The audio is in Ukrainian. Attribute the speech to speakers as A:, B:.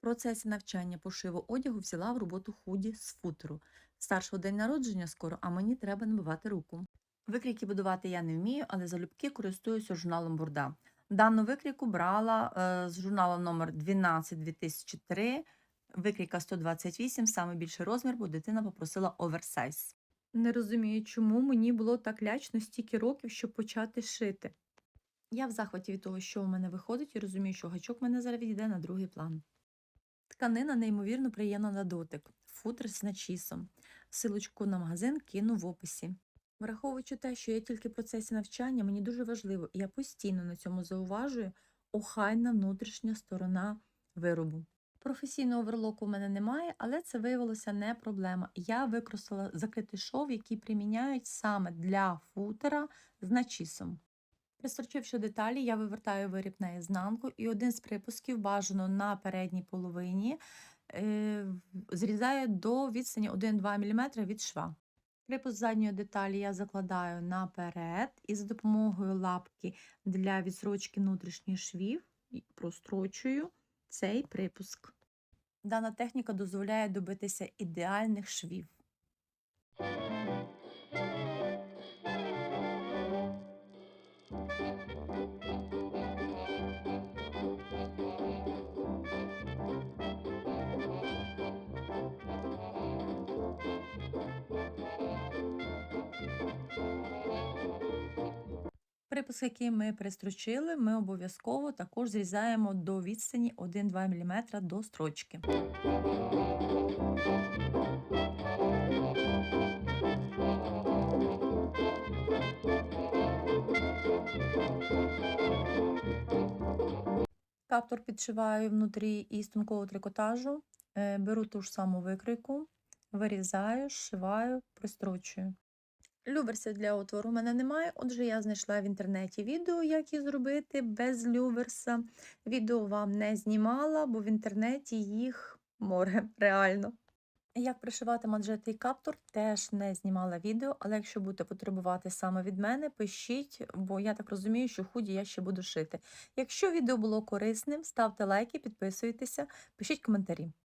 A: Процесі навчання пошиву одягу взяла в роботу худі з футеру. Старшого день народження скоро, а мені треба набивати руку. Викрійки будувати я не вмію, але залюбки користуюся журналом Бурда. Дану викрійку брала е, з журналу номер 12 2003, викрійка 128, саме більший розмір, бо дитина попросила оверсайз.
B: Не розумію, чому мені було так лячно стільки років, щоб почати шити.
A: Я в захваті від того, що у мене виходить, і розумію, що гачок мене зараз відійде на другий план. Тканина неймовірно приємна на дотик, футер з начісом. Силочку на магазин кину в описі. Враховуючи те, що я тільки в процесі навчання, мені дуже важливо, і я постійно на цьому зауважую, охайна внутрішня сторона виробу. Професійного оверлоку в мене немає, але це виявилося не проблема. Я використала закритий шов, який приміняють саме для футера з начісом. Пристрочивши деталі, я вивертаю виріб на ізнанку і один з припусків бажано на передній половині е, зрізаю до відстані 1-2 мм від шва. Припуск задньої деталі я закладаю наперед і за допомогою лапки для відсрочки внутрішніх швів прострочую цей припуск. Дана техніка дозволяє добитися ідеальних швів. Припуск, який ми пристрочили, ми обов'язково також зрізаємо до відстані 1-2 мм до строчки. Каптур підшиваю внутрі із тонкого трикотажу, е, беру ту ж саму викройку, вирізаю, зшиваю, пристрочую. Люверсів для отвору в мене немає, отже, я знайшла в інтернеті відео, як її зробити без люверса. Відео вам не знімала, бо в інтернеті їх море, реально. Як пришивати манжети і каптур, теж не знімала відео, але якщо будете потребувати саме від мене, пишіть, бо я так розумію, що худі я ще буду шити. Якщо відео було корисним, ставте лайки, підписуйтеся, пишіть коментарі.